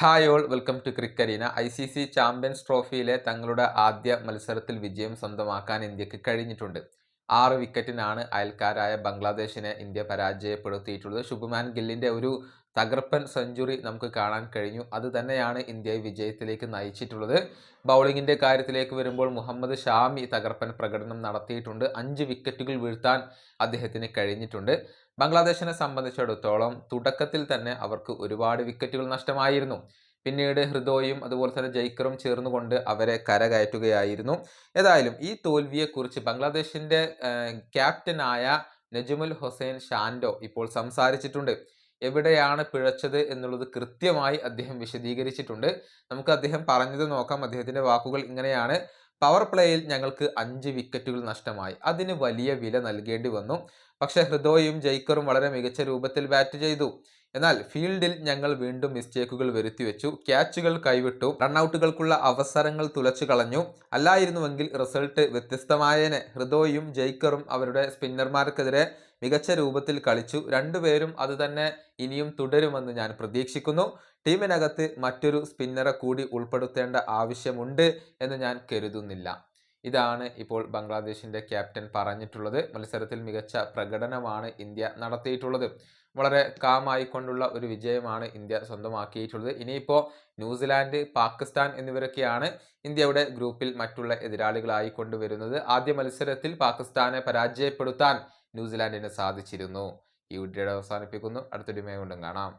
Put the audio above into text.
Hi all welcome to Crickarena I C C champions ട്രോഫിയിലെ തങ്ങളുടെ ആദ്യ മത്സരത്തിൽ വിജയം സ്വന്തമാക്കാൻ ഇന്ത്യയ്ക്ക് കഴിഞ്ഞിട്ടുണ്ട്. ആറ് വിക്കറ്റിനാണ് അയൽക്കാരായ ബംഗ്ലാദേശിനെ ഇന്ത്യ പരാജയപ്പെടുത്തിയിട്ടുള്ളത്. ശുഭ്മാൻ ഗില്ലിന്റെ ഒരു തകർപ്പൻ സെഞ്ചുറി നമുക്ക് കാണാൻ കഴിഞ്ഞു. അത് തന്നെയാണ് ഇന്ത്യയെ വിജയത്തിലേക്ക് നയിച്ചിട്ടുള്ളത്. ബൗളിങ്ങിന്റെ കാര്യത്തിലേക്ക് വരുമ്പോൾ മുഹമ്മദ് ഷാമി തകർപ്പൻ പ്രകടനം നടത്തിയിട്ടുണ്ട്. അഞ്ച് വിക്കറ്റുകൾ വീഴ്ത്താൻ അദ്ദേഹത്തിന് കഴിഞ്ഞിട്ടുണ്ട്. ബംഗ്ലാദേശിനെ സംബന്ധിച്ചിടത്തോളം തുടക്കത്തിൽ തന്നെ അവർക്ക് ഒരുപാട് വിക്കറ്റുകൾ നഷ്ടമായിരുന്നു. പിന്നീട് ഹൃദോയും അതുപോലെ തന്നെ ജയ്ക്കറും ചേർന്നുകൊണ്ട് അവരെ കരകയറ്റുകയായിരുന്നു. ഏതായാലും ഈ തോൽവിയെക്കുറിച്ച് ബംഗ്ലാദേശിന്റെ ക്യാപ്റ്റനായ നജുമുൽ ഹുസൈൻ ഷാൻഡോ ഇപ്പോൾ സംസാരിച്ചിട്ടുണ്ട്. എവിടെയാണ് പിഴച്ചത് എന്നുള്ളത് കൃത്യമായി അദ്ദേഹം വിശദീകരിച്ചിട്ടുണ്ട്. നമുക്ക് അദ്ദേഹം പറഞ്ഞത് നോക്കാം. അദ്ദേഹത്തിന്റെ വാക്കുകൾ ഇങ്ങനെയാണ്. പവർ പ്ലേയിൽ ഞങ്ങൾക്ക് അഞ്ച് വിക്കറ്റുകൾ നഷ്ടമായി. അതിന് വലിയ വില നൽകേണ്ടി വന്നു. പക്ഷേ ഹൃദോയും ജയ്ക്കറും വളരെ മികച്ച രൂപത്തിൽ ബാറ്റ് ചെയ്തു. എന്നാൽ ഫീൽഡിൽ ഞങ്ങൾ വീണ്ടും മിസ്റ്റേക്കുകൾ വരുത്തിവെച്ചു ക്യാച്ചുകൾ കൈവിട്ടു. റണ്ണൌട്ടുകൾക്കുള്ള അവസരങ്ങൾ തുലച്ചു കളഞ്ഞു. അല്ലായിരുന്നുവെങ്കിൽ റിസൾട്ട് വ്യത്യസ്തമായേനെ. ഹൃദോയും ജയ്ക്കറും അവരുടെ സ്പിന്നർമാർക്കെതിരെ മികച്ച രൂപത്തിൽ കളിച്ചു. രണ്ടുപേരും അത് തന്നെ ഇനിയും തുടരുമെന്ന് ഞാൻ പ്രതീക്ഷിക്കുന്നു. ടീമിനകത്ത് മറ്റൊരു സ്പിന്നറെ കൂടി ഉൾപ്പെടുത്തേണ്ട ആവശ്യമുണ്ട് എന്ന് ഞാൻ കരുതുന്നില്ല. ഇതാണ് ഇപ്പോൾ ബംഗ്ലാദേശിന്റെ ക്യാപ്റ്റൻ പറഞ്ഞിട്ടുള്ളത്. മത്സരത്തിൽ മികച്ച പ്രകടനമാണ് ഇന്ത്യ നടത്തിയിട്ടുള്ളത്. വളരെ കാമായിക്കൊണ്ടുള്ള ഒരു വിജയമാണ് ഇന്ത്യ സ്വന്തമാക്കിയിട്ടുള്ളത്. ഇനിയിപ്പോൾ ന്യൂസിലാൻഡ് പാകിസ്ഥാൻ എന്നിവരൊക്കെയാണ് ഇന്ത്യയുടെ ഗ്രൂപ്പിൽ മറ്റുള്ള എതിരാളികളായി കൊണ്ടുവരുന്നത്. ആദ്യ മത്സരത്തിൽ പാകിസ്ഥാനെ പരാജയപ്പെടുത്താൻ ന്യൂസിലാൻഡിന് സാധിച്ചിരുന്നു. ഈ വീഡിയോയുടെ അവസാനിപ്പിക്കുന്നു. അടുത്തൊരു കൊണ്ടും കാണാം.